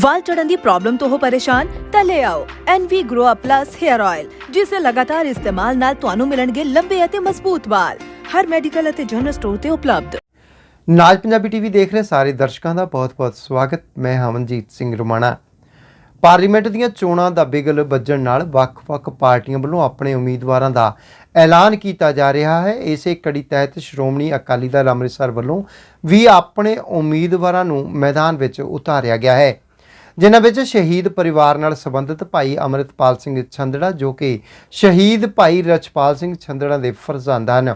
ਵਾਲ ਚੜਨ ਦੀ ਪ੍ਰੋਬਲਮ ਤੋਂ ਹੋ ਪਰੇਸ਼ਾਨ, ਤਾਂ ਲੈ ਆਓ NV Grow Up Plus Hair Oil ਜਿਸ ਦੇ ਲਗਾਤਾਰ ਇਸਤੇਮਾਲ ਨਾਲ ਤੁਹਾਨੂੰ ਮਿਲਣਗੇ ਲੰਬੇ ਅਤੇ ਮਜ਼ਬੂਤ ਵਾਲ। ਹਰ ਮੈਡੀਕਲ ਅਤੇ ਜਨਰਲ ਸਟੋਰ ਤੇ ਉਪਲਬਧ। ਨਾਜ ਪੰਜਾਬੀ ਟੀਵੀ ਦੇਖ ਰਹੇ ਸਾਰੇ ਦਰਸ਼ਕਾਂ ਦਾ ਬਹੁਤ-ਬਹੁਤ ਸਵਾਗਤ। ਮੈਂ ਹਮਨਜੀਤ ਸਿੰਘ ਰਮਾਣਾ। ਪਾਰਲੀਮੈਂਟ ਦੀਆਂ ਚੋਣਾਂ ਦਾ ਬਿਗਲ ਵੱਜਣ ਨਾਲ ਵੱਖ-ਵੱਖ ਪਾਰਟੀਆਂ ਵੱਲੋਂ ਆਪਣੇ ਉਮੀਦਵਾਰਾਂ ਦਾ ਐਲਾਨ ਕੀਤਾ ਜਾ ਰਿਹਾ ਹੈ। ਇਸੇ ਕੜੀ ਤਹਿਤ ਸ਼੍ਰੋਮਣੀ ਅਕਾਲੀ ਦਲ ਅੰਮ੍ਰਿਤਸਰ ਵੱਲੋਂ ਵੀ ਆਪਣੇ ਉਮੀਦਵਾਰਾਂ ਨੂੰ ਮੈਦਾਨ ਵਿੱਚ ਉਤਾਰਿਆ ਗਿਆ ਹੈ। ਜਿਨ੍ਹਾਂ ਵਿੱਚ ਸ਼ਹੀਦ ਪਰਿਵਾਰ ਨਾਲ ਸੰਬੰਧਿਤ ਭਾਈ ਅਮਰਿਤਪਾਲ ਸਿੰਘ ਛੰਦੜਾ ਜੋ ਕਿ ਸ਼ਹੀਦ ਭਾਈ ਰਛਪਾਲ ਸਿੰਘ ਛੰਦੜਾ ਦੇ ਫਰਜ਼ੰਦ ਹਨ।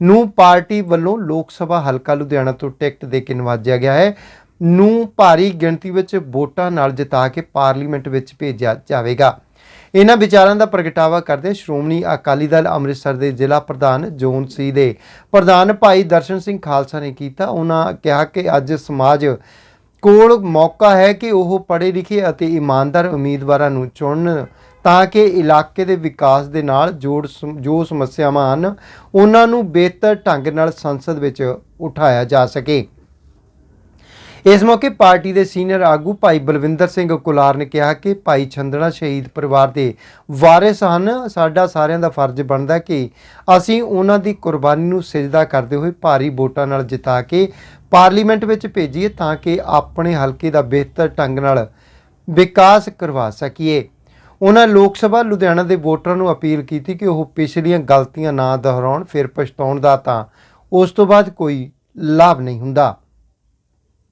ਨੂੰ ਪਾਰਟੀ ਵੱਲੋਂ ਲੋਕ ਸਭਾ ਹਲਕਾ ਲੁਧਿਆਣਾ ਤੋਂ ਟਿਕਟ ਦੇ ਕੇ ਨਵਾਜਿਆ ਗਿਆ ਹੈ। ਨੂੰ ਭਾਰੀ ਗਿਣਤੀ ਵਿੱਚ ਵੋਟਾਂ ਨਾਲ ਜਿਤਾ ਕੇ ਪਾਰਲੀਮੈਂਟ ਵਿੱਚ ਭੇਜਿਆ ਜਾਵੇਗਾ। ਇਹਨਾਂ ਵਿਚਾਰਾਂ ਦਾ ਪ੍ਰਗਟਾਵਾ ਕਰਦੇ ਸ਼੍ਰੋਮਣੀ ਅਕਾਲੀ ਦਲ ਅੰਮ੍ਰਿਤਸਰ ਦੇ ਜ਼ਿਲ੍ਹਾ ਪ੍ਰਧਾਨ ਜੋਨ ਸੀ ਦੇ ਪ੍ਰਧਾਨ ਭਾਈ ਦਰਸ਼ਨ ਸਿੰਘ ਖਾਲਸਾ ਨੇ ਕੀਤਾ। ਉਹਨਾਂ ਕਿਹਾ ਕਿ ਅੱਜ ਸਮਾਜ ਕੋਲ ਮੌਕਾ ਹੈ ਕਿ ਉਹ ਪੜ੍ਹੇ ਲਿਖੇ ਅਤੇ ਇਮਾਨਦਾਰ ਉਮੀਦਵਾਰਾਂ ਨੂੰ ਚੁਣਨ ਤਾਂ ਕਿ ਇਲਾਕੇ ਦੇ ਵਿਕਾਸ ਦੇ ਨਾਲ ਜੋੜ ਸਮ- ਜੋ ਸਮੱਸਿਆਵਾਂ ਹਨ, ਉਹਨਾਂ ਨੂੰ ਬਿਹਤਰ ਢੰਗ ਨਾਲ ਸੰਸਦ ਵਿੱਚ ਉਠਾਇਆ ਜਾ ਸਕੇ। ਇਸ ਮੌਕੇ ਪਾਰਟੀ ਦੇ ਸੀਨੀਅਰ ਆਗੂ ਭਾਈ ਬਲਵਿੰਦਰ ਸਿੰਘ ਕੁਲਾਰ ਨੇ ਕਿਹਾ ਕਿ ਭਾਈ ਛੰਦੜਾ ਸ਼ਹੀਦ ਪਰਿਵਾਰ ਦੇ ਵਾਰਿਸ ਹਨ। ਸਾਡਾ ਸਾਰਿਆਂ ਦਾ ਫਰਜ਼ ਬਣਦਾ ਕਿ ਅਸੀਂ ਉਹਨਾਂ ਦੀ ਕੁਰਬਾਨੀ ਨੂੰ ਸਿਜਦਾ ਕਰਦੇ ਹੋਏ ਭਾਰੀ ਵੋਟਾਂ ਨਾਲ ਜਿਤਾ ਕੇ ਪਾਰਲੀਮੈਂਟ ਵਿੱਚ ਭੇਜੀਏ ਤਾਂ ਕਿ ਆਪਣੇ ਹਲਕੇ ਦਾ ਬਿਹਤਰ ਢੰਗ ਨਾਲ ਵਿਕਾਸ ਕਰਵਾ ਸਕੀਏ। ਉਹਨਾਂ ਲੋਕ ਸਭਾ ਲੁਧਿਆਣਾ ਦੇ ਵੋਟਰਾਂ ਨੂੰ ਅਪੀਲ ਕੀਤੀ ਕਿ ਉਹ ਪਿਛਲੀਆਂ ਗਲਤੀਆਂ ਨਾ ਦੁਹਰਾਉਣ, ਫਿਰ ਪਛਤਾਉਣ ਦਾ ਤਾਂ ਉਸ ਤੋਂ ਬਾਅਦ ਕੋਈ ਲਾਭ ਨਹੀਂ ਹੁੰਦਾ।